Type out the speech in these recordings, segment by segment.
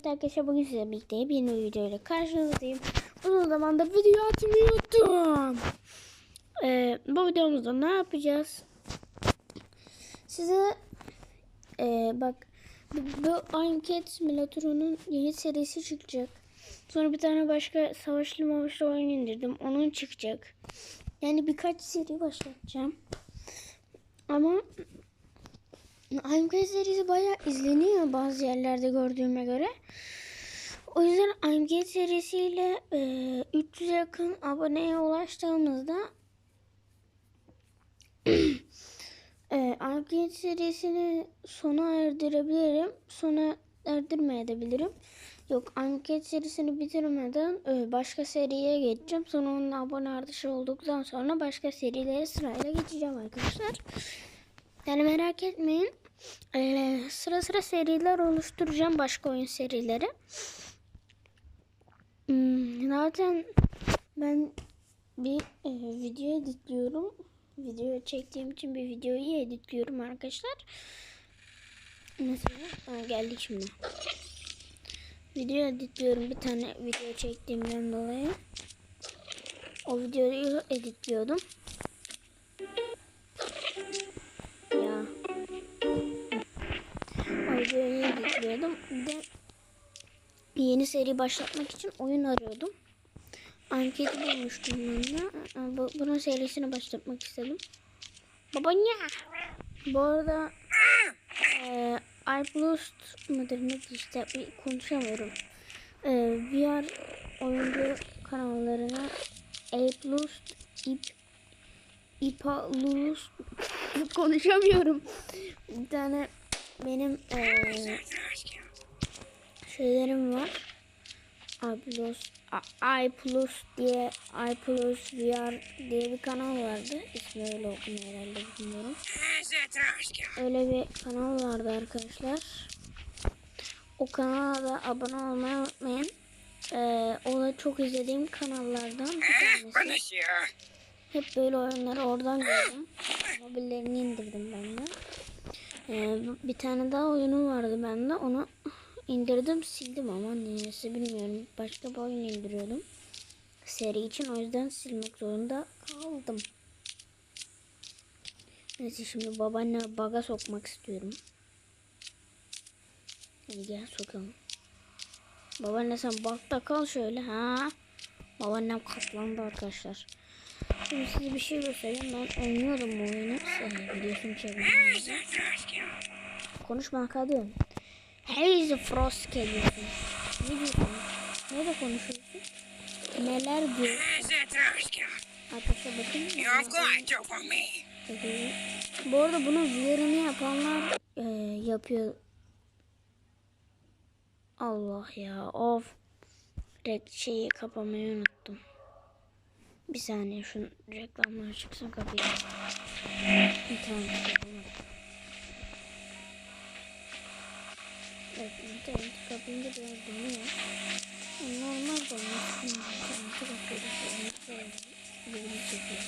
Evet arkadaşlar bugün size birlikte yeni bir videoyla karşınızdayım. Uzun zamandır video atmıyordum. Ee, bu videomuzda ne yapacağız? Size ee, bak bu, bu Anket Simulatoru'nun yeni serisi çıkacak. Sonra bir tane başka savaşlı mavaşlı oyun indirdim. Onun çıkacak. Yani birkaç seri başlatacağım. Ama Anket serisi bayağı izleniyor bazı yerlerde gördüğüme göre. O yüzden Anket serisiyle e, 300'e yakın aboneye ulaştığımızda e, Anket serisini sona erdirebilirim. Sona erdirmeyebilirim. Yok anket serisini bitirmeden e, başka seriye geçeceğim. Sonra onun abone artışı olduktan sonra başka serilere sırayla geçeceğim arkadaşlar. Yani merak etmeyin. Ee, sıra sıra seriler oluşturacağım. Başka oyun serileri. Hmm, zaten ben bir e, video editliyorum. Video çektiğim için bir videoyu editliyorum arkadaşlar. Mesela ha, geldik şimdi. Video editliyorum. Bir tane video çektiğimden dolayı. O videoyu editliyordum. O videoyu editliyordum. Bir de yeni seri başlatmak için oyun arıyordum. Anketi bulmuştum ben de. Bu, bunun serisini başlatmak istedim. Babanya. Bu arada e, iPlust mıdır nedir işte konuşamıyorum. E, VR oyuncu kanallarına iPlust, ip, İpalus konuşamıyorum. Bir tane benim şeylerim var. iPlus, iPlus diye iPlus VR diye bir kanal vardı. İsmi öyle okunuyor herhalde bilmiyorum. Öyle bir kanal vardı arkadaşlar. O kanala da abone olmayı unutmayın. Ee, o da çok izlediğim kanallardan bir tanesi. Hep böyle oyunları oradan gördüm. Mobillerini indirdim ben de. Ee, bir tane daha oyunum vardı bende. Onu indirdim sildim ama niyeyse bilmiyorum. Başka bir oyun indiriyordum. Seri için o yüzden silmek zorunda kaldım. Neyse şimdi babaanne baga sokmak istiyorum. Hadi gel sokalım. Babaanne sen bakta kal şöyle ha. Babaannem katlandı arkadaşlar. Şimdi size bir şey göstereyim. Ben oynuyordum bu oyunu. Ee, biliyorsun çevirdim. Konuşma kadın. Haze Frost geliyorsun. Ne diyorsun? Ne de konuşuyorsun? Neler diyorsun? Arkadaşlar bakın. Bu arada bunun VR'ını yapanlar e, yapıyor. Allah ya of. Direkt şeyi kapamayı unuttum. Bir saniye şu reklamlar çıksın kapıyı. Tamam. Evet internet kapayınca biraz donuyor. Normal donuyor. Bakıyoruz. Birini çekiyor.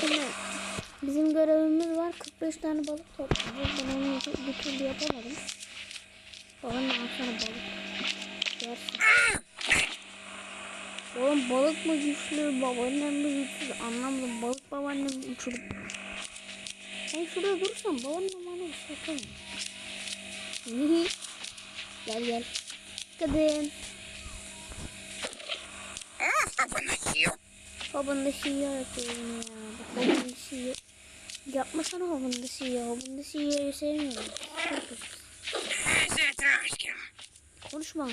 Şimdi bizim görevimiz var. 45 tane balık toplayacağız. Ben onu bir türlü yapamadım. Babam al sana balık. Yersin. Oğlum balık mı güçlü, babaannem mi güçlü anlamadım. Balık babaannem uçurup. Ben şurada dursam babaannem bana. Hihi. Gel gel. Kadın. Babanın da şey yapıyorum ya. Bak babanın da şey Yapmasana ya. Babanın da şey sevmiyorum. Konuşma.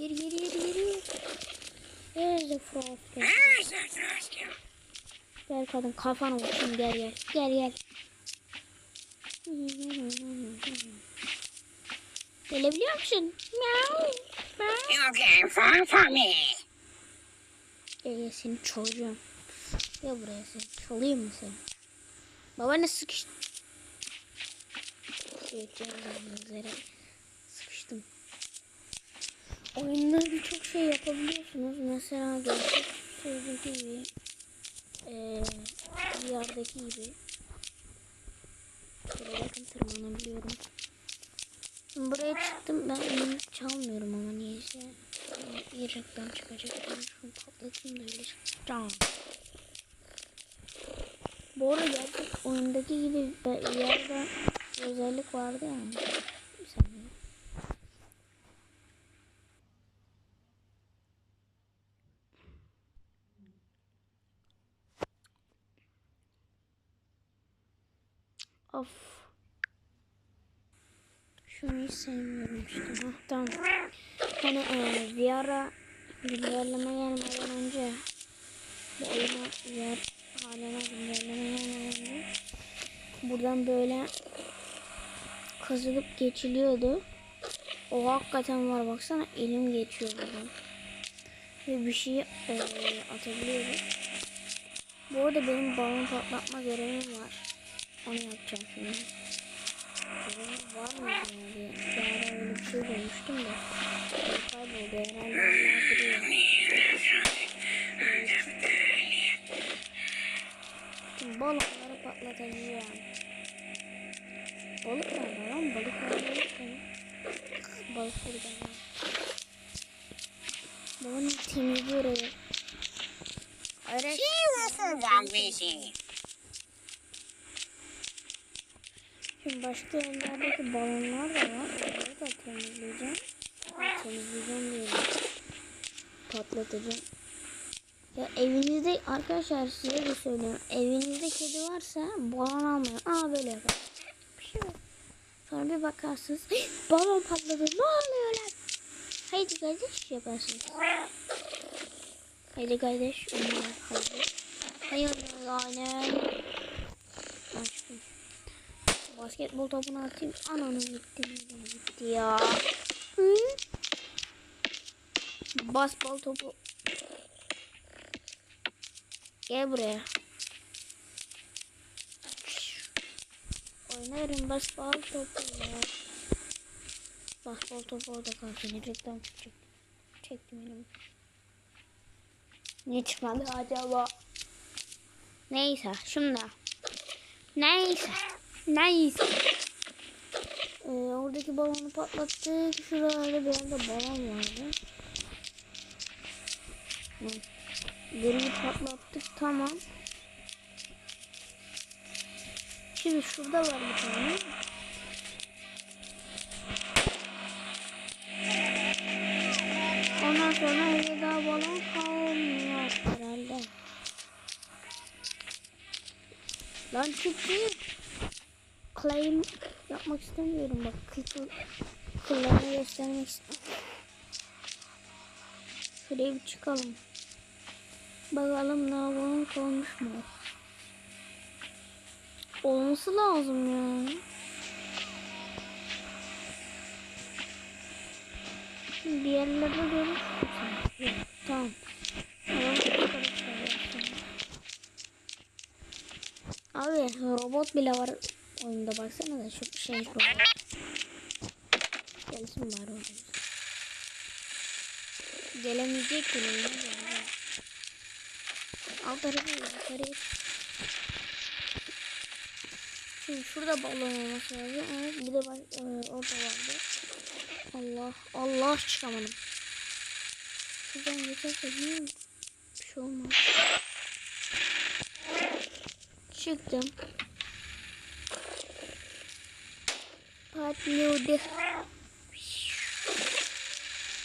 Geri geri geri geri. There's the frost. Gel kadın kafana vursun gel gel. Gel gel. Gelebiliyor musun? Meow. You came far from me. Gel seni çalacağım. Gel buraya seni. Çalayım mı seni? Babaanne sıkıştı. Geçeceğim üzere oyunda birçok şey yapabiliyorsunuz. Mesela gördüğünüz gibi ee, yerdeki gibi Şöyle bakın tırmanabiliyorum. Buraya çıktım. Ben müzik çalmıyorum ama niyeyse. Yiyecekten e, çıkacak. Ben şunu patlatayım da öyle çıkacağım. Bu arada gerçek oyundaki gibi bir yerde özellik vardı yani. Hani e, VR'a güncelleme gelmeden önce bu oyuna VR haline güncelleme gelmeden önce buradan böyle kazılıp geçiliyordu. O hakikaten var baksana elim geçiyor buradan. Ve bir şey e, atabiliyorum. Bu arada benim balon patlatma görevim var. Onu yapacağım şimdi. Görevim var ya diye. Ara öyle bir şey duymuştum da. Kayboldu herhalde. hala duruyor. Şimdi balonları patlatacağım. Balık nerede lan? Balık nerede? Balık burada lan. Balonu temizliyorum. Evet. Şimdi başka yerlerdeki balonlar da var. Onları da temizleyeceğim. Temizleyeceğim diyorum. Patlatacağım. Ya evinizde arkadaşlar size de söylüyorum. Evinizde kedi varsa balon almayın. Aa böyle yapar. Bir şey yok. Sonra bir bakarsınız. balon patladı. Ne oluyor lan? Haydi kardeş yaparsınız. Haydi kardeş. Hayır yani. Aşkım. Basketbol topunu atayım. Ananı gitti. Gitti ya. Hı? Basbol topu. Gel buraya. Oynarım basbol topu ya. Basbol topu orada kalsın. Reklam çıkacak. Çektim elimi. Ne çıkmadı acaba? Neyse şimdi. Neyse. Neyse. Ee, oradaki balonu patlattık. Şuralarda bir yerde balon vardı. Geriyi patlattık. Tamam. Şimdi şurada var bir tane. Ondan sonra evde daha balon kalmıyor herhalde. Lan çıktı. Claim yapmak istemiyorum bak. Kıllarını göstermek istiyorum. Şuraya bir çıkalım. Bakalım balon kalmış mı? Olması lazım ya. Bir yerlerde görürsün Tamam. Abi robot bile var oyunda baksana da çok şey robot. Gelsin bari oraya. Gelemeyecek geldi. Alt tarafı yukarıya Şimdi şurada balon olması lazım. Evet bir de bak, e, orada vardı. Allah Allah çıkamadım. Şuradan geçersek iyi mi? Bir şey olmaz. Çıktım. Patlıyordu.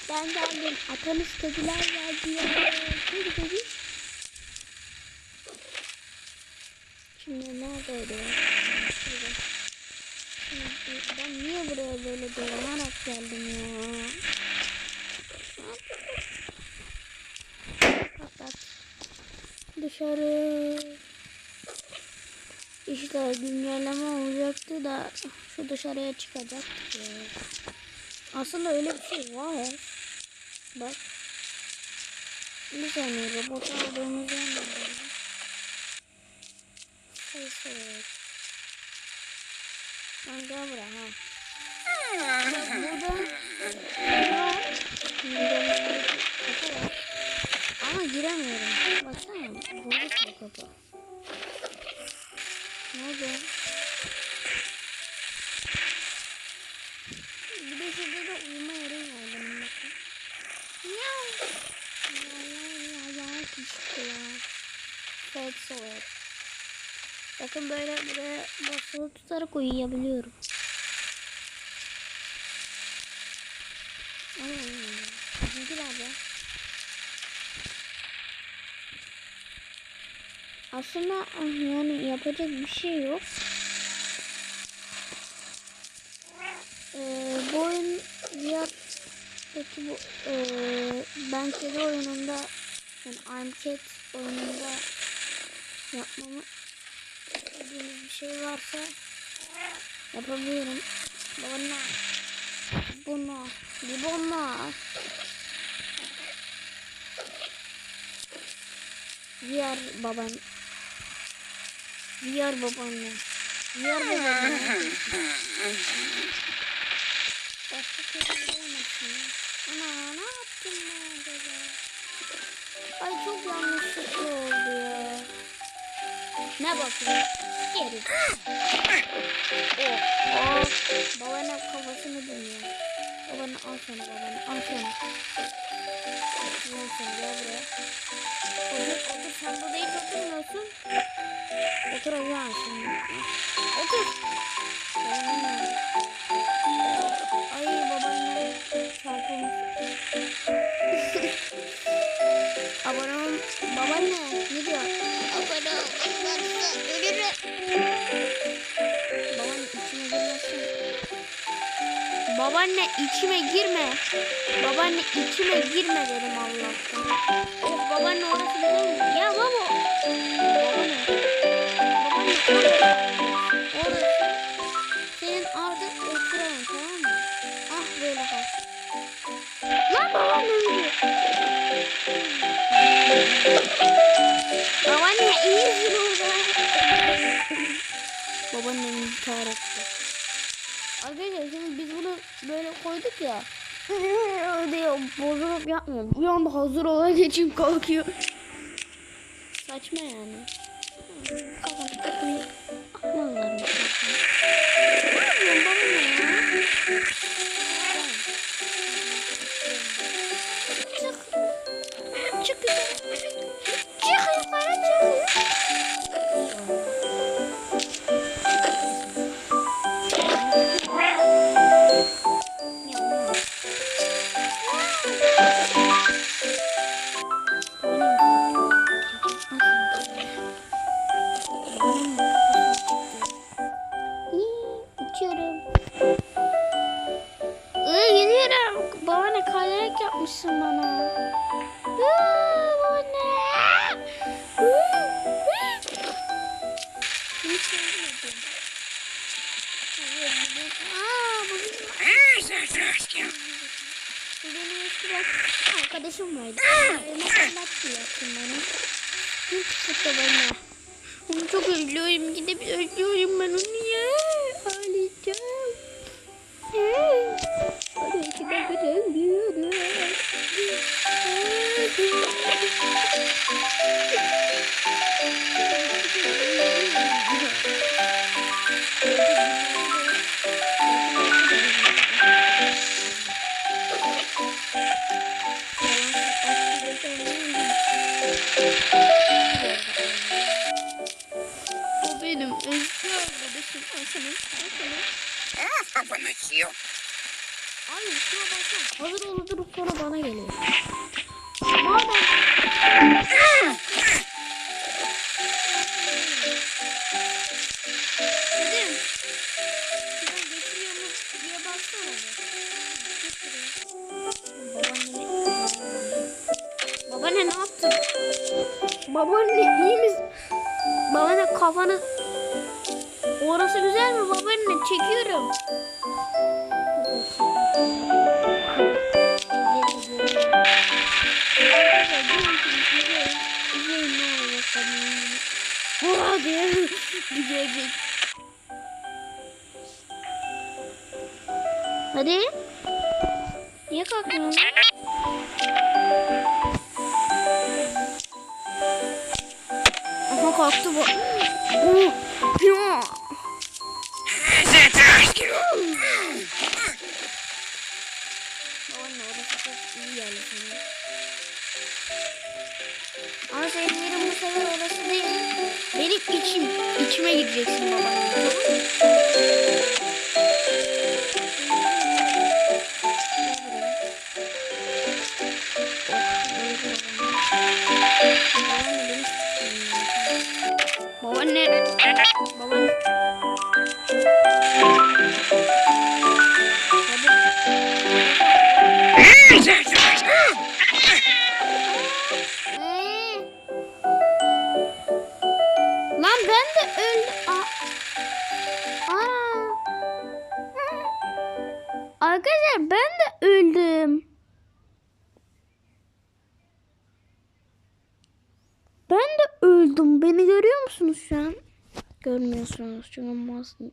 Ben geldim. Atanız kediler geldi ya. Hadi Şimdi? Şurada. Şimdi Ben niye buraya böyle dolanarak geldim ya? Patlat. Dışarı. İşte güncelleme olacaktı da şu dışarıya çıkacak. Aslında öyle bir şey var. Bak. Bir saniye robot aldığımız yerden karıştırıyoruz. Lan gel buraya ha. Burada ama giremiyorum. Baksana burada çok kapı. Ne oldu? Bir de şurada da uyuma yeri var benim bakın. Ya ya ya ya ya ya. Sol sol. Bakın böyle buraya basılı tutarak uyuyabiliyorum. Aslında ah, yani yapacak bir şey yok. Ee, bu oyun diğer peki bu ee, ben kedi oyununda yani I'm Cat oyununda yapmamı şey varsa yapabilirim. Bana bunu bir bunu diğer baban diğer babaanne diğer babaanne başka kedi olmasın ana ne yaptım ben acaba ay çok yanlışlıkla oldu ya. Ne bakayım geri oh oh babaanne kafasını dinliyor babaanne al sana babaanne al sana al sana gel buraya Otur, otur. Sen burada hiç oturmuyorsun. Oturacağım şimdi. Otur. Ay Babaanne içime girme. Babaanne içime girme dedim Allah'tan. Oh babaanne orası güzel? Ya baba. Babaanne. Babaanne orası. Senin artık oturamam tamam mı? Ah böyle kal. Lan babaanne öldü. Babaanne iyisin orada. Babaannem intihar etti. Arkadaşlar şimdi biz böyle koyduk ya. diyor bozulup yapmıyor. Bir anda hazır olan için kalkıyor. Saçma yani. Takmayı Onu çok özlüyorum. Gidip özlüyorum ben onu ya. Ağlayacağım. Ya. Onu Orası güzel mi babaanne? Çekiyorum. içim, içime gireceksin babaanne. Görmüyorsunuz çünkü masum.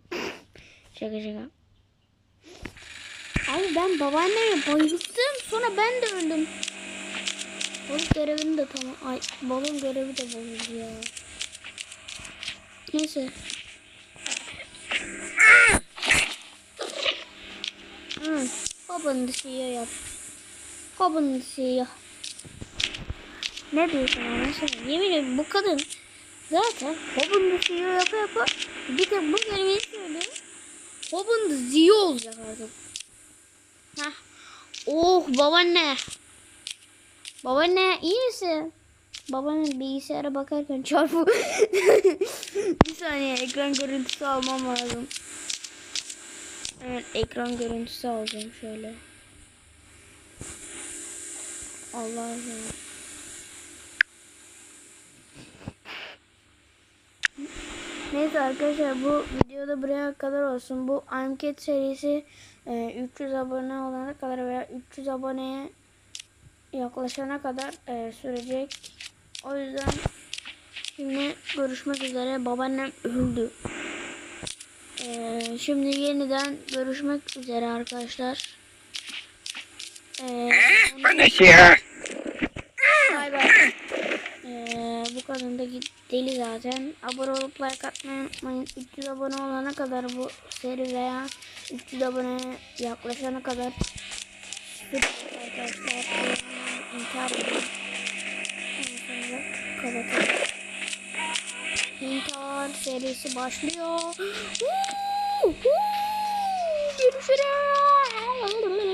şaka şaka. Abi ben babaannemi bayılttım sonra ben de öldüm. Balon görevini de tamam. Ay balon görevi de bozuldu ya. Neyse. Hı. Babanın şeyi yap. Şeyi yap. Ne diyorsun anasını? Yemin ederim bu kadın zaten the CEO yapa yapa bir de bu kelimeyi. Hobbin the CEO olacak artık. Hah. Oh babaanne. Babaanne iyi misin? Babanın bilgisayara bakarken çarpı. bir saniye ekran görüntüsü almam lazım. Evet ekran görüntüsü alacağım şöyle. Allah'ım. Neyse arkadaşlar bu videoda buraya kadar olsun. Bu anket serisi e, 300 abone olana kadar veya 300 aboneye yaklaşana kadar e, sürecek. O yüzden şimdi görüşmek üzere. Babaannem öldü. E, şimdi yeniden görüşmek üzere arkadaşlar. E, Buonasera. Bay bay. Ee, bu kadın da deli zaten. Abone olup like atmayı unutmayın. 300 abone olana kadar bu seri veya 300 abone yaklaşana kadar arkadaşlar intihar sonra kapatalım. İntihar serisi başlıyor. Görüşürüz.